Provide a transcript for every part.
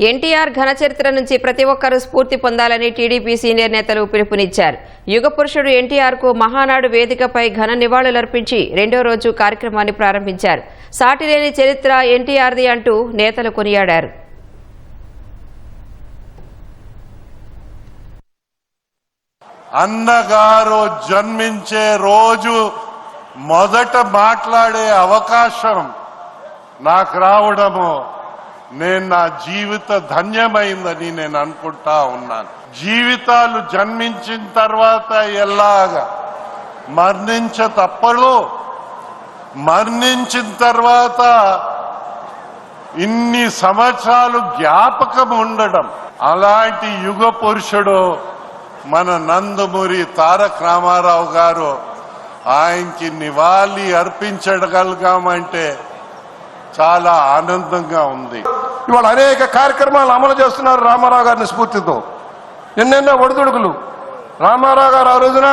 ఎన్టీఆర్ ఘన చరిత్ర నుంచి ప్రతి ఒక్కరూ స్ఫూర్తి పొందాలని టీడీపీ సీనియర్ నేతలు పిలుపునిచ్చారు. యుగ పురుషుడు ఎన్టీఆర్కు మహానాడు వేదికపై ఘన నివాళులర్పించి రెండో రోజు కార్యక్రమాన్ని ప్రారంభించారు. సాటిలేని చరిత్ర ఎన్టీఆర్ది అంటూ నేతలు కొనియాడారు. అన్నగారు జన్మించే రోజు మొదట మాట్లాడే అవకాశం నాకు రావడము నేను నా జీవిత ధన్యమైందని నేను అనుకుంటా ఉన్నాను. జీవితాలు జన్మించిన తర్వాత ఎలాగా మరణించ తప్పలు మరణించిన తర్వాత ఇన్ని సంవత్సరాలు జ్ఞాపకం ఉండడం. అలాంటి యుగ పురుషుడు మన నందమూరి తారక రామారావు గారు ఆయనకి నివాళి అర్పించగలిగామంటే చాలా ఆనందంగా ఉంది. ఇవాళ అనేక కార్యక్రమాలు అమలు చేస్తున్నారు రామారావు గారిని స్ఫూర్తితో. ఎన్నెన్నో ఒడిదుడుకులు. రామారావు గారు ఆ రోజున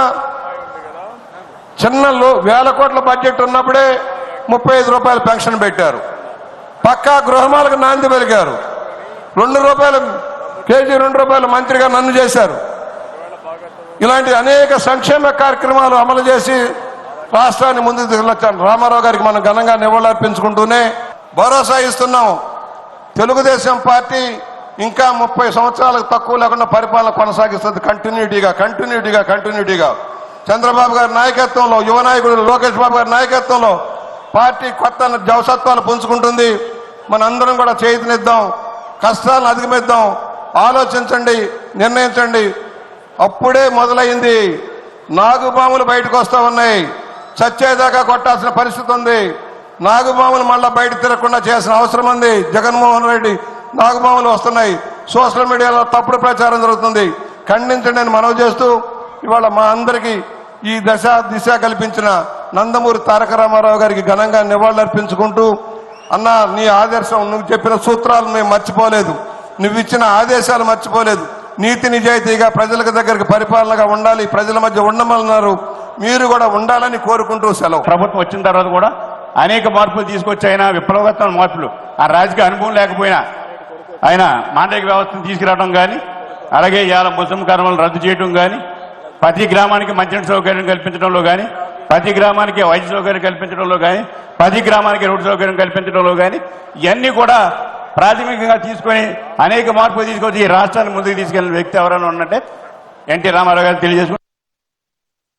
చిన్న లో వేల కోట్ల బడ్జెట్ ఉన్నప్పుడే ముప్పై ఐదు రూపాయల పెన్షన్ పెట్టారు. పక్కా గృహమాలకు నాంది పలికారు రెండు రూపాయలు కేజీ రెండు రూపాయల మంత్రిగా నన్ను చేశారు. ఇలాంటి అనేక సంక్షేమ కార్యక్రమాలు అమలు చేసి రాష్ట్రాన్ని ముందుకు తీసుకెళ్ళొచ్చాను రామారావు గారికి మనం ఘనంగా నివాళులర్పించుకుంటూనే భరోసా ఇస్తున్నాము. తెలుగుదేశం పార్టీ ఇంకా ముప్పై సంవత్సరాలకు తక్కువ లేకుండా పరిపాలన కొనసాగిస్తుంది కంటిన్యూటీగా కంటిన్యూటీగా కంటిన్యూటీగా. చంద్రబాబు గారి నాయకత్వంలో యువ నాయకుడు లోకేష్ బాబు గారి నాయకత్వంలో పార్టీ కొత్త జవసత్వాలు పుంజుకుంటుంది. మనందరం కూడా చేతినిద్దాం కష్టాలను అధిగమిద్దాం. ఆలోచించండి నిర్ణయించండి. అప్పుడే మొదలైంది. నాగుబాములు బయటకు వస్తూ ఉన్నాయి. చచ్చేదాకా కొట్టాల్సిన పరిస్థితి ఉంది. నాగుబాములు మళ్ళా బయట తిరగకుండా చేసిన అవసరం ఉంది. జగన్మోహన్ రెడ్డి నాగుబాములు వస్తున్నాయి. సోషల్ మీడియాలో తప్పుడు ప్రచారం జరుగుతుంది. ఖండించండి అని మనవి చేస్తూ ఇవాళ మా అందరికీ ఈ దశ దిశ కల్పించిన నందమూరి తారక రామారావు గారికి ఘనంగా నివాళులర్పించుకుంటూ అన్న నీ ఆదర్శం నువ్వు చెప్పిన సూత్రాలు మేము మర్చిపోలేదు. నువ్వు ఇచ్చిన ఆదేశాలు మర్చిపోలేదు. నీతి నిజాయితీగా ప్రజలకు దగ్గరికి పరిపాలనగా ఉండాలి. ప్రజల మధ్య ఉండమన్నారు. మీరు కూడా ఉండాలని కోరుకుంటూ సెలవు. ప్రభుత్వం వచ్చిన తర్వాత కూడా అనేక మార్పులు తీసుకొచ్చి ఆయన విప్లవగత మార్పులు. ఆ రాజకీయ అనుభవం లేకపోయినా ఆయన మాండలిక వ్యవస్థను తీసుకురావడం కానీ అలాగే ఇవాళ ముస్లిం కర్మలను రద్దు చేయడం కానీ ప్రతి గ్రామానికి మంచి సౌకర్యం కల్పించడంలో కానీ ప్రతి గ్రామానికి వైద్య సౌకర్యం కల్పించడంలో కానీ ప్రతి గ్రామానికి రోడ్డు సౌకర్యం కల్పించడంలో కానీ ఇవన్నీ కూడా ప్రాథమికంగా తీసుకొని అనేక మార్పులు తీసుకొచ్చి ఈ రాష్ట్రాన్ని ముందుకు తీసుకెళ్ళిన వ్యక్తి ఎవరైనా ఉన్నట్టే ఎన్టీ రామారావు గారు తెలియజేసుకుంటారు